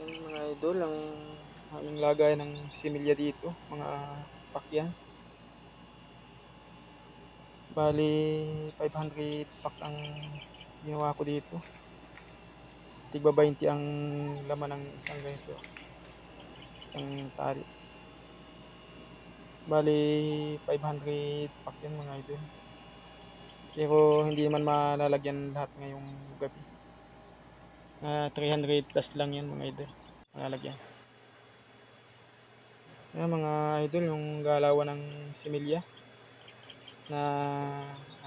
Ayun mga idol, ang aming lagay ng similya dito, mga pakyan. Bali, 500 pack ang ginawa ko dito. Tigba 20 ang laman ng isang ganito. Isang tali. Bali, 500 pack yan mga idol. Pero hindi naman malalagyan lahat ngayong gabi. Na 300 plus lang yan mga idol. Malalagyan. Ayan mga idol, yung galawan ng similya na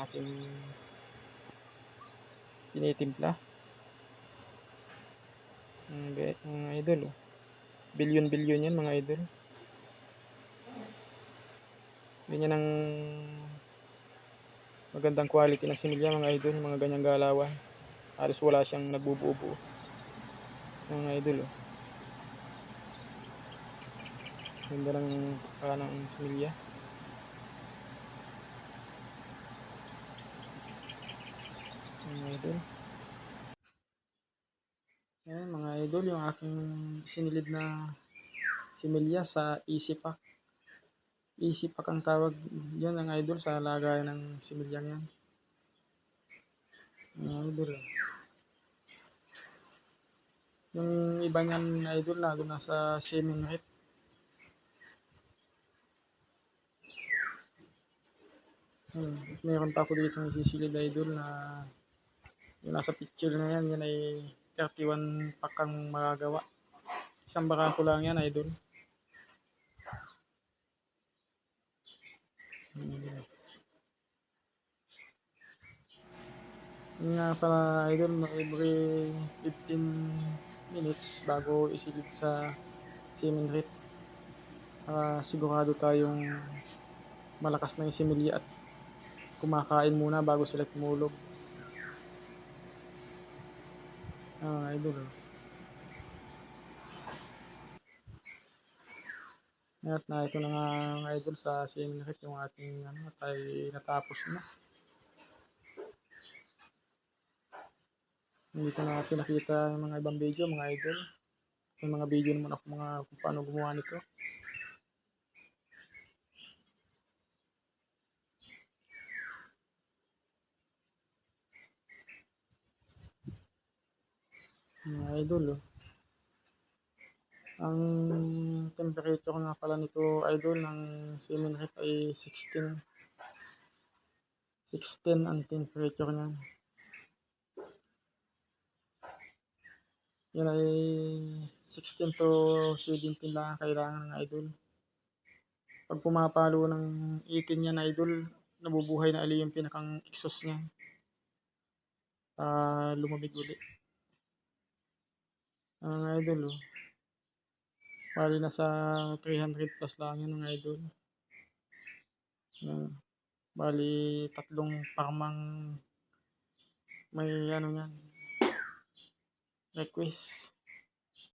aking tinitimpla. Mga idol, oh. bilyon-bilyon yan mga idol. Ganyan ang magandang quality ng similya mga idol, mga ganyang galawan. Halos wala siyang nagbubuo-buo. Mga idol, oh. Ganda ng pagka ng similya. Mga idol. Ayan mga idol, yung aking sinilid na similya sa Easy Pack. Easy Pack ang tawag yan ang idol sa lagayan ng similyang yan. Mga idol. Yung iba niyan idol na sa semen rate. Hmm, meron pa ako dito ng sisilid idol na yung nasa picture na yan, yan ay 31 pack ang magagawa. Isang barako lang yan idol. Hmm. Yun nga pala idol, every 15 minutes bago isilid sa semen rate. Para sigurado tayong malakas na yung similya at kumakain muna bago sila tumulog. Ah, idol. At na ito na nga idol sa semen rate yung ating ano, tayo natapos na. Hindi ko na pinakita yung mga ibang video mga idol. May mga video naman ako mga kung paano gumawa nito. Mga idol oh. Ang temperature nga pala nito idol ng semen rate ay 16. 16 ang temperature niya. Yan ay 16 to 17 lang ang kailangan ng idol. Pag pumapalo ng 18 yan idol, nabubuhay na ali yung pinakang exhaust niya. Ah, lumamig ulit. Ang idol oh. Bali na sa 300 plus lang yan mga idol. Yan. Bali tatlong parmang may ano yan request